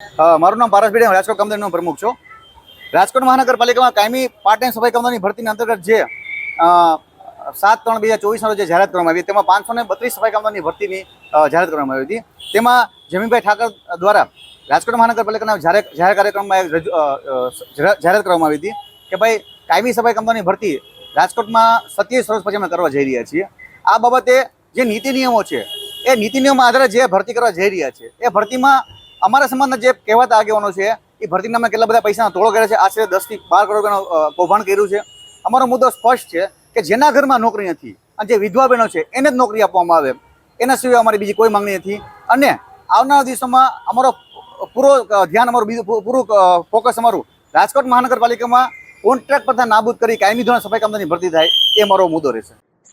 મારું નામ પારસ હું રાજકોટ કામદારીનો પ્રમુખ છું. રાજકોટ મહાનગરપાલિકામાં કાયમી પાર્ટ સફાઈ કામદારની ભરતીની અંતર્ગત જે સાત ત્રણ બે હજાર ચોવીસના જે જાહેરાત કરવામાં આવી તેમાં પાંચસો ને બત્રીસ સફાઈ કામદારની ભરતીની જાહેરાત કરવામાં આવી હતી. તેમાં જમીનભાઈ ઠાકર દ્વારા રાજકોટ મહાનગરપાલિકાના જાહેર જાહેર કાર્યક્રમમાં જાહેરાત કરવામાં આવી હતી કે ભાઈ, કાયમી સફાઈ કામદારની ભરતી રાજકોટમાં સત્યાવીસ વર્ષ પછી અમે કરવા જઈ રહ્યા છીએ. આ બાબતે જે નીતિ નિયમો છે, એ નીતિ નિયમો આધારે જે ભરતી કરવા જઈ રહ્યા છે, એ ભરતીમાં અમારા સમાજના જે કહેવાતા આગેવાનો છે, એ ભરતીના અમે કેટલા બધા પૈસાના તોડો કરે છે. આશરે દસથી બાર કરોડ રૂપિયાનું કૌભાંડ કર્યું છે. અમારો મુદ્દો સ્પષ્ટ છે કે જેના ઘરમાં નોકરી નથી અને જે વિધવા બહેનો છે, એને જ નોકરી આપવામાં આવે. એના સિવાય અમારી બીજી કોઈ માંગણી નથી. અને આવનારા દિવસોમાં અમારો પૂરો ધ્યાન અમારું બીજું પૂરું ફોકસ અમારું રાજકોટ મહાનગરપાલિકામાં કોન્ટ્રાક્ટ પરથી નાબૂદ કરી કાયમી ધોરણે સફાઈ કામદારની ભરતી થાય, એ મારો મુદ્દો રહેશે.